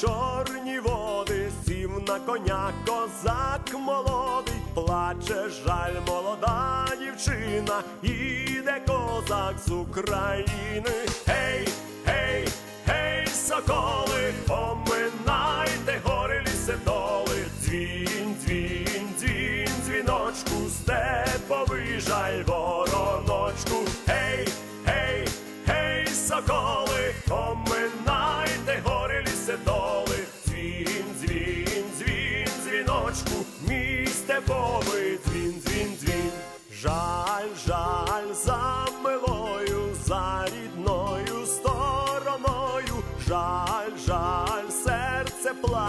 чорні води, сів на коня козак молодий, плаче жаль молода дівчина, іде козак з України. Гей, гей, гей, соколи, поминайте гори ліси доли, дзвін, дзвін, дзвін, дзвіночку, степовий жаль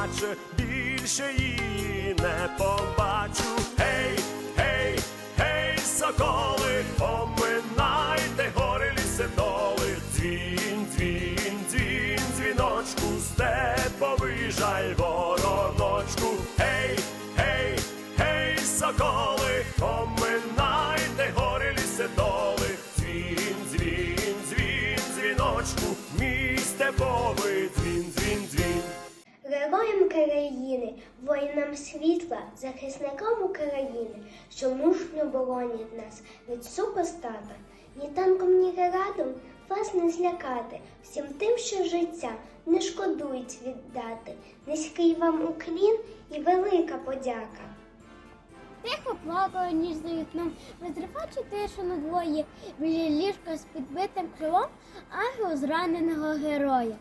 плаче, більше її не побачу. Гей, гей, гей, соколи, поминайте гори ліси доли, дзвін, дзвін, дзвін, дзвіночку, степовий жаль вороночку. Гей, гей, гей, соколи, поминайте гори ліси доли, дзвін, дзвін, дзвін, дзвіночку, Героям країни, воїнам світла, захисникам України, що мужньо боронять нас від супостата, ні танком, ні градом вас не злякати, всім тим, що життя не шкодують віддати. Низький вам уклін і велика подяка. Тихо плакала ніж за вікном, розриваючи тишу надвоє, біля ліжка з підбитим крилом ангел зраненого героя.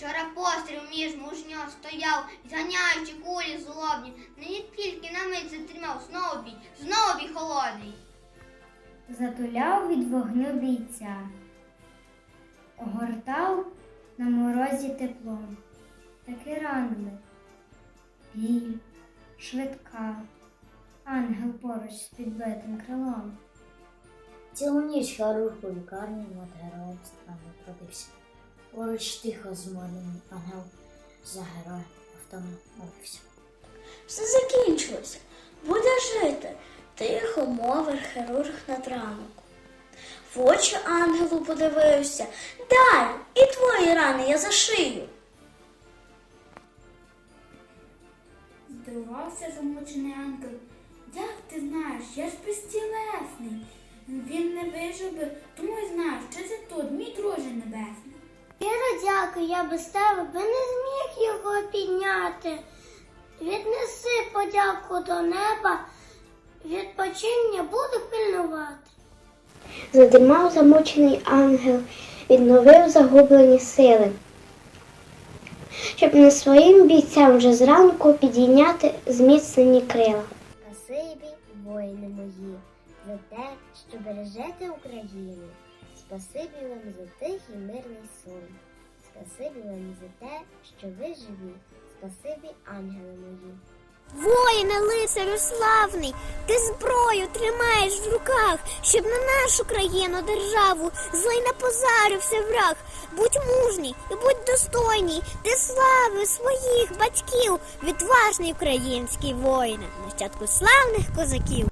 Вчора постріл між мужньо стояв, зганяючи кулі злобні. Нині тільки на мить затримав, знову бій, знову бій холодний. затуляв від вогню бійця, огортав на морозі теплом, таки ранили. Біль, швидка, ангел поруч з підбитим крилом. Цілу ніч хірург у лікарні над героєм странно трудився. Поруч тихо зморений ангел за героєм автомобився. Все закінчилося. Буде жити. Тихо мовив хірург над ранок. В очі ангелу подивився. Дай, і твої рани я зашию. Здивувався замучений ангел. Як ти знаєш, я ж безтілесний. Він не вижив тому й знаю, що це тут, мій друже небесний. Щиро дякую, я без тебе би не зміг його підняти. Віднеси подяку до неба, відпочиння буду пильнувати. Задимав замучений ангел, відновив загублені сили, щоб не своїм бійцям вже зранку підійняти зміцнені крила. Спасибі, воїни мої, за те, що бережете Україну. Спасибі вам за тихий мирний сон. Спасибі вам за те, що ви живі. Спасибі, ангели мої. Воїне, лицарю славний, ти зброю тримаєш в руках, щоб на нашу країну державу злий не позарився враг. Будь мужній і будь достойній, ти слави своїх батьків, відважний український воїне, нащадку славних козаків.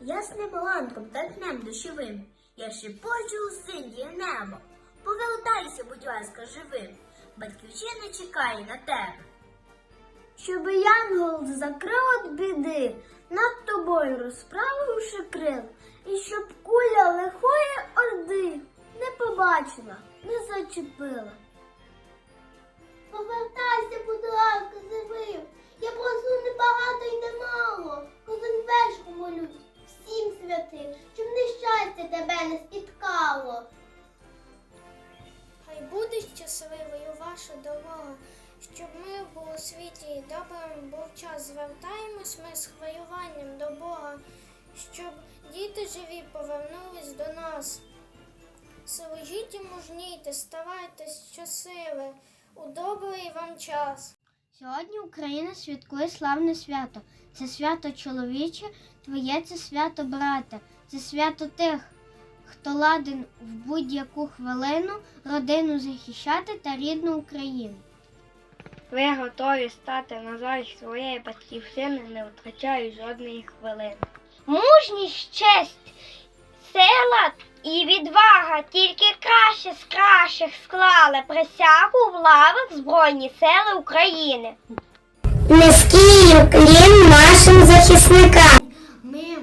Ясним ранком та днем дощовим, я шепочу у синє небо. Повертайся, будь ласка, живим. Батьківщина чекає на тебе. Щоб янгол закрив від біди, над тобою розправивши крил, і щоб куля лихої орди не побачила, не зачепила. Повертайся, будь ваша дорога, щоб мир був у світі і добрим був час. Звертаємось ми з хвилюванням до Бога, щоб діти живі повернулись до нас. Служіть і мужнійте, ставайте щасливі у добрий вам час. Сьогодні Україна святкує славне свято. Це свято чоловіче, твоє це свято брате, це свято тих, хто ладен в будь-яку хвилину родину захищати та рідну Україну. Ви готові стати на захист своєї батьківщини, не втрачаючи жодної хвилини. Мужність, честь, сила і відвага тільки краще з кращих склали присягу в лавах Збройні Сили України. Низький уклін нашим захисникам. Ми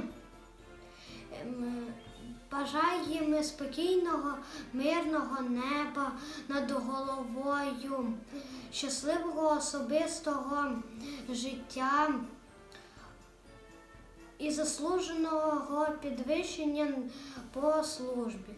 ем, бажаємо спокійного, мирного неба над головою, щасливого особистого життя і заслуженого підвищення по службі.